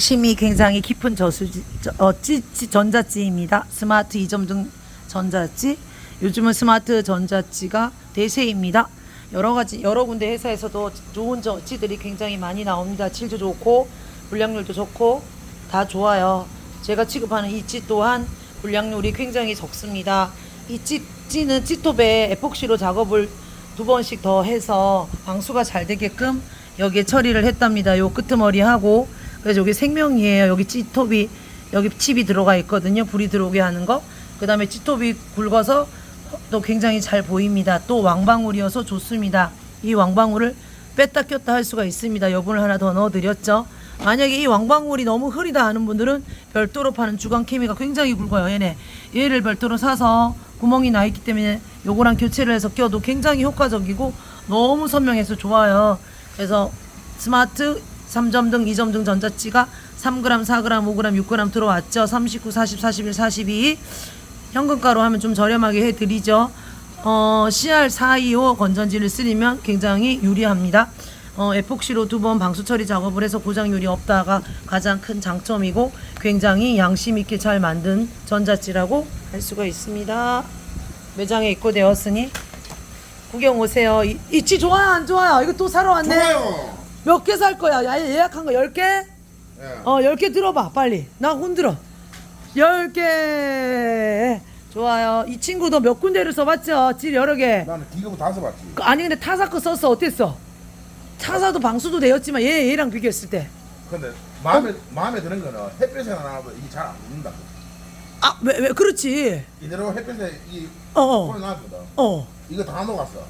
심이 굉장히 깊은 저수지, 저, 어, 찌, 찌, 전자찌입니다. 스마트 2점 등 전자찌. 요즘은 스마트 전자찌가 대세입니다. 여러 가지, 여러 군데 회사에서도 좋은 저, 찌들이 굉장히 많이 나옵니다. 질도 좋고, 불량률도 좋고, 다 좋아요. 제가 취급하는 이 찌 또한 불량률이 굉장히 적습니다. 이 찌, 찌는 찌톱에 에폭시로 작업을 두 번씩 더 해서 방수가 잘 되게끔 여기에 처리를 했답니다. 요 끄트머리 하고 그래서 여기 생명이에요. 여기 찌톱이 여기 칩이 들어가 있거든요. 불이 들어오게 하는 거. 그 다음에 찌톱이 굵어서 또 굉장히 잘 보입니다. 또 왕방울이어서 좋습니다. 이 왕방울을 뺐다 꼈다 할 수가 있습니다. 여분을 하나 더 넣어드렸죠. 만약에 이 왕방울이 너무 흐리다 하는 분들은 별도로 파는 주간 케미가 굉장히 굵어요. 얘네 얘를 별도로 사서 구멍이 나 있기 때문에 요거랑 교체를 해서 껴도 굉장히 효과적이고 너무 선명해서 좋아요. 그래서 스마트 3점 등 2점 등 전자찌가 3g, 4g, 5g, 6g 들어왔죠. 39, 40, 41, 42. 현금가로 하면 좀 저렴하게 해드리죠. 어, CR425 건전지를 쓰리면 굉장히 유리합니다. 어, 에폭시로 두 번 방수 처리 작업을 해서 고장률이 없다가 가장 큰 장점이고 굉장히 양심 있게 잘 만든 전자찌라고 할 수가 있습니다. 매장에 입고되었으니 구경 오세요. 이, 이치 좋아요, 안 좋아요? 이거 또 사러 왔네. 좋아요. 몇 개 살 거야? 야, 예약한 거 10개? 예. 어, 10개 들어봐, 빨리. 나 흔들어. 10개. 좋아요. 이 친구도 몇 군데를 써봤죠? 질 여러 개. 나는 기계고 다 써 봤지. 그, 아니, 근데 타사 거 썼어. 어땠어? 타사도 방수도 되었지만 얘, 얘랑 비교했을 때. 근데 마음에 어? 마음에 드는 거는 햇볕에 나가도 이게 잘 안 붙는다. 아, 왜, 왜, 그렇지. 이대로 햇볕에 이 어, 어. 놨거든. 어. 이거 다 녹았어.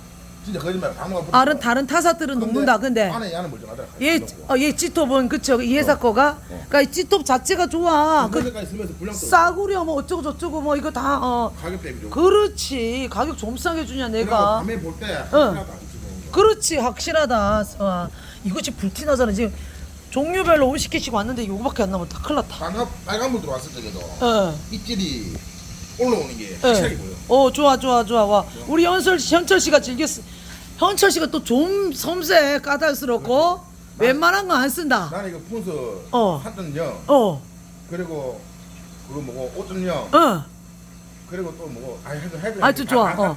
진짜 거짓말 다 녹아. 다른, 다른 타사들은 녹는다. 근데. 안에 얘는 멀쩡하더라. 얘, 어, 얘 찌톱은, 그쵸. 이 회사 거가. 그니까 이 찌톱 자체가 좋아. 그, 그까지 쓰면서 불량 또 싸구려 뭐 어쩌고 저쩌고 뭐 이거 다, 어. 가격 대비 좋고. 그렇지. 가격 좀 싸게 주냐, 내가. 밤에 볼때. 그렇지 확실하다 어, 지금 불티나잖아 지금 종류별로 50개씩 왔는데 이거밖에 안 남았다 큰일 났다 빨간 빨간 물 들어왔을 적에도 어, 입질이 올라오는 게 확실하게 보여. 어 좋아 좋아 좋아. 와 우리 현철 씨 현철 씨가 즐겼어 현철 씨가 또 좀 섬세 까다스럽고 웬만한 거 안 쓴다. 나는 이거 분수 어. 영 어어. 그리고 그거 뭐고 5점 영 어. 그리고 또 뭐고 아이 해도 해도 아주 좋아, 어.